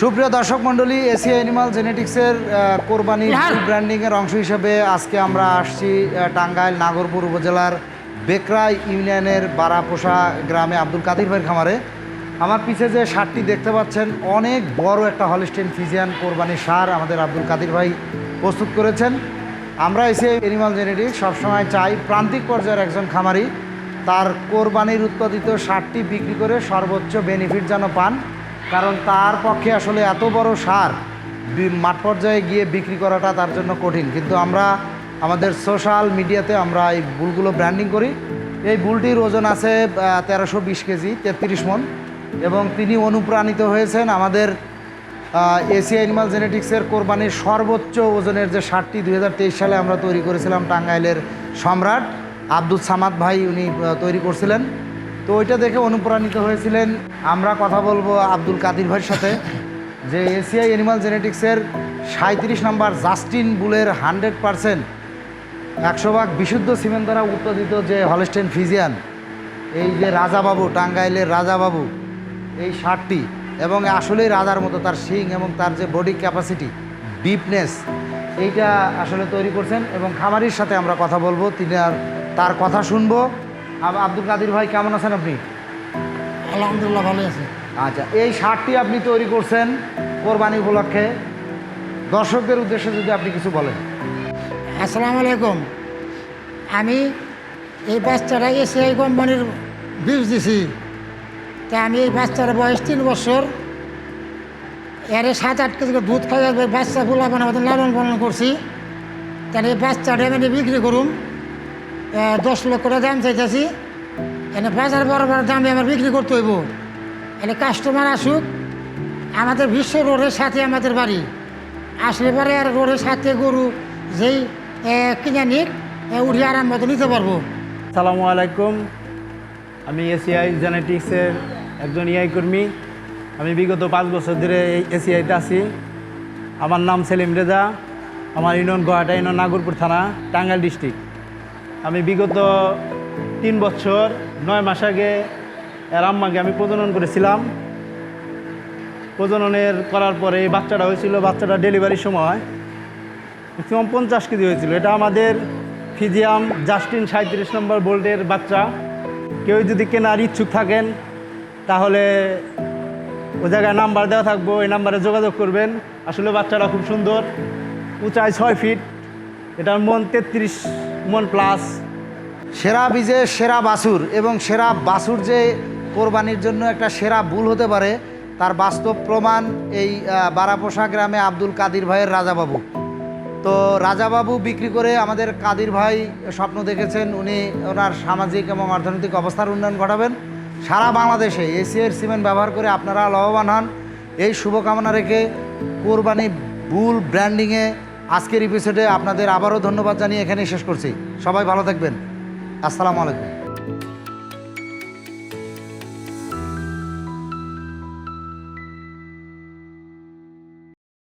সুপ্রিয় দর্শক মণ্ডলী এশিয়া অ্যানিমাল জেনেটিক্সের কোরবানি ব্র্যান্ডিংয়ের অংশ হিসেবে আজকে আমরা আসছি টাঙ্গাইল নাগরপুর উপজেলার বেকরা ইউনিয়নের বারাপোষা গ্রামে আব্দুল কাদির ভাইয়ের খামারে। আমার পিছে যে সারটি দেখতে পাচ্ছেন অনেক বড় একটা হলিস্টেন ফিজিয়ান কোরবানির সার আমাদের আব্দুল কাদির ভাই প্রস্তুত করেছেন। আমরা এসে অ্যানিমাল জেনেটিক্স সবসময় চাই প্রান্তিক পর্যায়ের একজন খামারি তার কোরবানির উৎপাদিত সারটি বিক্রি করে সর্বোচ্চ বেনিফিট যেন পান। কারণ তার পক্ষে আসলে এত বড় সার মাঠ পর্যায়ে গিয়ে বিক্রি করাটা তার জন্য কঠিন। কিন্তু আমরা আমাদের সোশ্যাল মিডিয়াতে আমরা এই বুলগুলো ব্র্যান্ডিং করি। এই বুলটির ওজন আছে তেরোশো বিশ কেজি, তেত্রিশ মন। এবং তিনি অনুপ্রাণিত হয়েছেন আমাদের এশিয়া অ্যানিমাল জেনেটিক্সের কোরবানির সর্বোচ্চ ওজনের যে সারটি দু হাজার তেইশ সালে আমরা তৈরি করেছিলাম টাঙ্গাইলের সম্রাট আব্দুল সামাদ ভাই উনি তৈরি করছিলেন। তো ওইটা দেখে অনুপ্রাণিত হয়েছিলেন। আমরা কথা বলব আব্দুল কাদির ভাইয়ের সাথে, যে এশিয়াই অ্যানিমাল জেনেটিক্সের সাঁত্রিশ নাম্বার জাস্টিন বুলের হান্ড্রেড পারসেন্ট একশো ভাগ বিশুদ্ধ সিমেন্ট দ্বারা উৎপাদিত যে হলস্টেন ফিজিয়ান, এই যে রাজাবাবু, টাঙ্গাইলের রাজাবাবু, এই সারটি এবং আসলেই রাজার মতো তার শিং এবং তার যে বডি ক্যাপাসিটি ডিপনেস এইটা আসলে তৈরি করছেন। এবং খামারির সাথে আমরা কথা বলব, তিনি আর তার কথা শুনব। আব্দুল কাদির ভাই কেমন আছেন আপনি? আলহামদুলিল্লাহ ভালো আছে। আচ্ছা এই সারটি আপনি তৈরি করছেন কোরবানি উপলক্ষে। দর্শকদের উদ্দেশ্যে যদি আপনি কিছু বলেন। আসসালামু আলাইকুম। আমি এই বাচ্চাটা এসিআই কোম্পানির বীজ দিছি। তা আমি এই বাচ্চার বয়স তিন বছর। এর সাত আট কেজি দুধ খাই বাচ্চা ফুলা বানাবো লালন পালন করছি। তাহলে এই বাচ্চাটা আমি বিক্রি করুম। এ, দশ লক্ষ টাকা দাম চাইতেছি। এনে বাজার বড় দামে আমার বিক্রি করতে হইব। এনে কাস্টমার আসুক, আমাদের বিশ্ব রোডের সাথে আমাদের বাড়ি। আসলে পরে আর রোডের সাথে গরু যেই কিনে নিক উঠে আরাম মতো নিতে পারব। সালামু আলাইকুম। আমি এসিআই জেনেটিক্সের একজন ইআই কর্মী। আমি বিগত পাঁচ বছর ধরে এই এসিআইতে আছি। আমার নাম সেলিম রেজা। আমার ইউনিয়ন গোহাটা ইউনিয়ন নাগরপুর থানা, টাঙ্গাইল ডিস্ট্রিক্ট। আমি বিগত তিন বছর, নয় মাস আগে এর আম্মাকে আমি প্রজনন করেছিলাম। প্রজননের করার পরে এই বাচ্চাটা হয়েছিল, বাচ্চাটা ডেলিভারির সময় ম্যাক্সিমাম পঞ্চাশ কেজি হয়েছিল। এটা আমাদের ফিজিয়াম জাস্টিন সাঁত্রিশ নম্বর বোল্টের বাচ্চা। কেউ যদি কেনার ইচ্ছুক থাকেন, তাহলে ও জায়গায় নাম্বার দেওয়া থাকব, এই নাম্বারে যোগাযোগ করবেন। আসলে বাচ্চাটা খুব সুন্দর, উঁচায় ছয় ফিট, এটার মন তেত্রিশ মন প্লাস। সেরা বীজে সেরা বাছুর এবং সেরা বাছুর যে কোরবানির জন্য একটা সেরা ভুল হতে পারে, তার বাস্তব প্রমাণ এই বারাপোষা গ্রামে আব্দুল কাদির ভাইয়ের রাজাবাবু। তো রাজাবাবু বিক্রি করে আমাদের কাদির ভাই স্বপ্ন দেখেছেন, উনি ওনার সামাজিক এবং অর্থনৈতিক অবস্থার উন্নয়ন ঘটাবেন। সারা বাংলাদেশে এসিএর সিমেন্ট ব্যবহার করে আপনারা লাভবান হন। এই শুভকামনা রেখে কোরবানি বুল ব্র্যান্ডিংয়ে আজকের এপিসোডে আপনাদের আবারও ধন্যবাদ জানিয়ে এখানেই শেষ করছি। সবাই ভালো থাকবেন। আসসালামু আলাইকুম।